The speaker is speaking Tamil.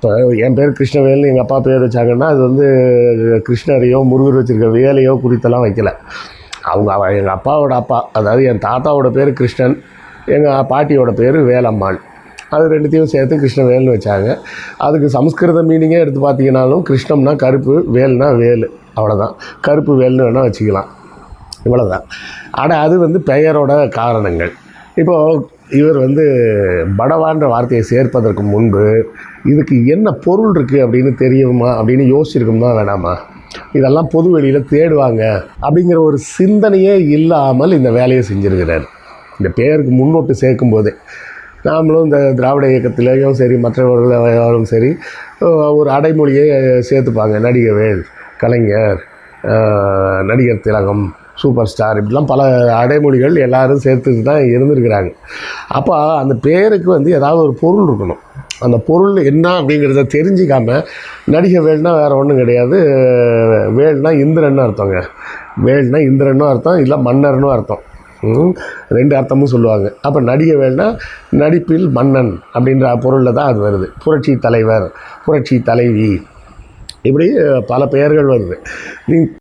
இப்போ என் பேர் கிருஷ்ணவேல்னு எங்கள் அப்பா பேர் வச்சாங்கன்னா அது வந்து கிருஷ்ணரையோ முருகர் வச்சுருக்க வேலையோ குறித்தெல்லாம் வைக்கல. அவங்க எங்கள் அப்பாவோட அப்பா அதாவது என் தாத்தாவோட பேர் கிருஷ்ணன் எங்கள் பாட்டியோட பேர் வேலம்மாள். அது ரெண்டுத்தையும் சேர்த்து கிருஷ்ணவேல்னு வச்சாங்க. அதுக்கு சம்ஸ்கிருத மீனிங்கே எடுத்து பார்த்தீங்கன்னாலும் கிருஷ்ணம்னா கருப்பு வேல்னா வேலு. அவ்வளோதான் கருப்பு வேல்னு வேணால் வச்சுக்கலாம். இவ்வளோதான் ஆனால் அது வந்து பெயரோட காரணங்கள். இப்போது இவர் வந்து படவான்ற வார்த்தையை சேர்ப்பதற்கு முன்பு இதுக்கு என்ன பொருள் இருக்குது அப்படின்னு தெரியுமா அப்படின்னு யோசிச்சிருக்குமா வேணாமா? இதெல்லாம் பொது வெளியில் தேடுவாங்க அப்படிங்கிற ஒரு சிந்தனையே இல்லாமல் இந்த வேலையை செஞ்சுருக்கிறார். இந்த பேருக்கு முன்னோட்டு சேர்க்கும் போதே. நாமளும் இந்த திராவிட இயக்கத்திலேயும் சரி மற்றவர்களும் சரி ஒரு அடைமொழியை சேர்த்துப்பாங்க. நடிகவேல் கலைஞர் நடிகர் திலகம் சூப்பர் ஸ்டார். இப்படிலாம் பல அடைமொழிகள் எல்லாரும் சேர்த்துட்டு தான் இருந்திருக்கிறாங்க. அப்போ அந்த பேருக்கு வந்து ஏதாவது ஒரு பொருள் இருக்கணும். அந்த பொருள் என்ன அப்படிங்கிறத தெரிஞ்சிக்காம நடிகை வேல்னா வேறு ஒன்றும் கிடையாது. வேல்னா இந்திரன்னு அர்த்தங்க. வேல்னா இந்திரன்னு அர்த்தம் இல்லை மன்னர்னு அர்த்தம். ரெண்டு அர்த்தமும் சொல்லுவாங்க. அப்போ நடிகை வேல்னா நடிப்பில் மன்னன் அப்படின்ற பொருளில் தான் அது வருது. புரட்சி தலைவர் புரட்சி தலைவி. இப்படி பல பெயர்கள் வருது. நீ